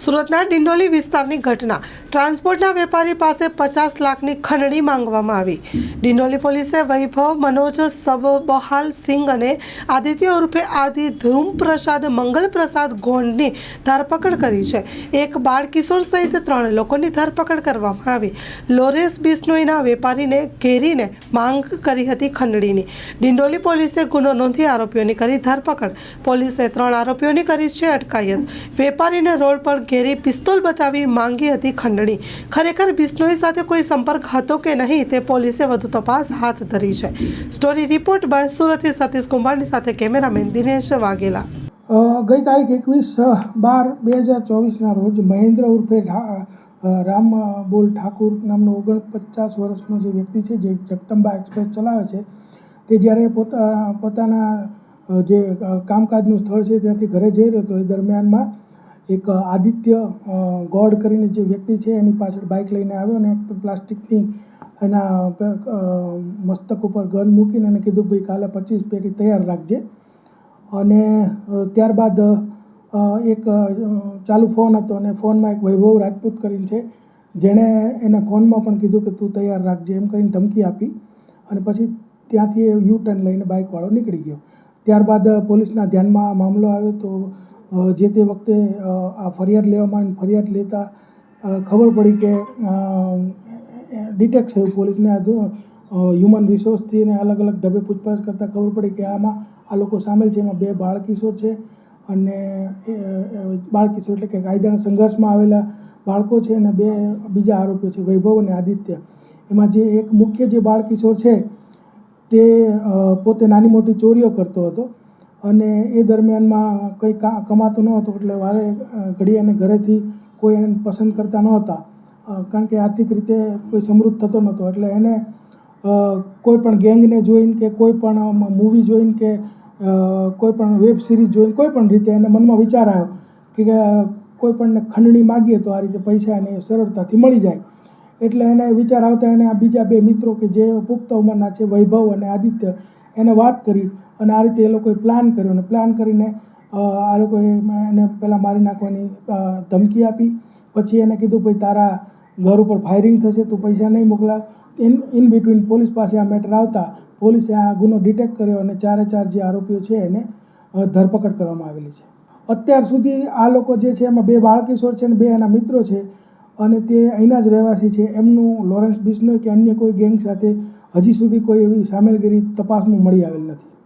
સુરતના ડિંડોલી વિસ્તારની ઘટના. ટ્રાન્સપોર્ટના વેપારી પાસે પચાસ લાખની ખંડણી માંગવામાં આવી. ડિંડોલી પોલીસે વૈભવ, મનોજ, સબબહાલ સિંઘ અને આદિત્ય ઉર્ફે આદિ મંગલ પ્રસાદ ગોંડની ધરપકડ કરી છે. એક બાળ કિશોર સહિત ત્રણ લોકોની ધરપકડ કરવામાં આવી. લોરેસ બિસ્નોઈના વેપારીને ઘેરીને માંગ કરી હતી ખંડણીની. ડિંડોલી પોલીસે ગુનો નોંધી આરોપીઓની કરી ધરપકડ. પોલીસે ત્રણ આરોપીઓની કરી છે અટકાયત. વેપારીને રોડ પર ઘેરી પિસ્તોલ બતાવી માંગી હતી ખંડણી. ખરેખર બિશ્નોઈ સાથે કોઈ સંપર્ક હતો કે નહીં તે પોલીસે વધુ તપાસ હાથ ધરી છે. સ્ટોરી રિપોર્ટ બાય સુરતથી સતીશ કુંભારની સાથે કેમેરામેન દિનેશ વાઘેલા. ગઈ તારીખ એકવીસ બાર બે હજાર ચોવીસના રોજ મહેન્દ્ર ઉર્ફે રામ બોલ ઠાકુર નામનો ઓગણપચાસ વર્ષનો જે વ્યક્તિ છે, જે જગદંબા એક્સપ્રેસ ચલાવે છે, તે જ્યારે પોતા પોતાના જે કામકાજનું સ્થળ છે ત્યાંથી ઘરે જઈ રહ્યો હતો. એ દરમિયાનમાં એક આદિત્ય ગોડ કરીને જે વ્યક્તિ છે એની પાછળ બાઇક લઈને આવ્યો અને પ્લાસ્ટિકની એના મસ્તક ઉપર ગન મૂકીને એને કીધું, ભાઈ કાલે પચીસ પેટી તૈયાર રાખજે. અને ત્યારબાદ એક ચાલુ ફોન હતો અને ફોનમાં એક વૈભવ રાજપૂત કરીને છે, જેણે એને ફોનમાં પણ કીધું કે, તું તૈયાર રાખજે. એમ કરીને ધમકી આપી અને પછી ત્યાંથી એ યુ ટર્ન લઈને બાઇકવાળો નીકળી ગયો. ત્યારબાદ પોલીસના ધ્યાનમાં આ મામલો આવ્યો તો જે તે વખતે આ ફરિયાદ લેવામાં આવી ફરિયાદ લેતા ખબર પડી કે ડિટેક્ટ થયું પોલીસને. હ્યુમન રિસોર્સથી અને અલગ અલગ ઢબે પૂછપરછ કરતાં ખબર પડી કે આમાં, આ લોકો સામેલ છે. એમાં બે બાળ કિશોર છે અને બાળકિશોર બાળ કિશોર એટલે કે કાયદાના સંઘર્ષમાં આવેલા બાળકો છે અને બે બીજા આરોપીઓ છે, વૈભવ અને આદિત્ય. એમાં જે એક મુખ્ય જે બાળ કિશોર છે તે પોતે નાની મોટી ચોરીઓ કરતો હતો. અને એ દરમિયાનમાં કંઈ કા, કમાતો ન હતો, એટલે વારે ઘડી એને ઘરેથી કોઈ એને પસંદ કરતા નહોતા. કારણ કે આર્થિક રીતે કોઈ સમૃદ્ધ થતો નહોતો. એટલે એને કોઈ પણ ગેંગને જોઈને કે કોઈ પણ મૂવી જોઈને કે કોઈ પણ વેબ સિરીઝ જોઈને, કોઈ પણ રીતે એને મનમાં વિચાર આવ્યો કે કોઈ પણને ખંડણી માગીએ તો આ રીતે પૈસા એને સરળતાથી મળી જાય. એટલે એને વિચાર આવતા એને આ બીજા બે મિત્રો કે જે પુખ્ત ઉંમરના છે, વૈભવ અને આદિત્ય એને વાત કરી અને આ રીતે એ લોકોએ પ્લાન કર્યો અને પ્લાન કરીને આ લોકોએ એને પહેલાં મારી નાખવાની ધમકી આપી. પછી એને કીધું, ભાઈ, તારા ઘર ઉપર ફાયરિંગ થશે, તું પૈસા નહીં મોકલા ઇન ઇન બિટવીન પોલીસ પાસે આ મેટર આવતા, પોલીસે આ ગુનો ડિટેક્ટ કર્યો અને ચારે ચાર જે આરોપીઓ છે એને ધરપકડ કરવામાં આવેલી છે. અત્યાર સુધી આ લોકો જે છે એમાં બે બાળકિશોર છે અને બે એના મિત્રો છે અને તે અહીંના જ રહેવાસી છે. એમનું લોરેન્સ બિશ્નોઈ કે અન્ય કોઈ ગેંગ સાથે હજી સુધી કોઈ એવી સામેલગીરી તપાસમાં મળી આવેલ નથી.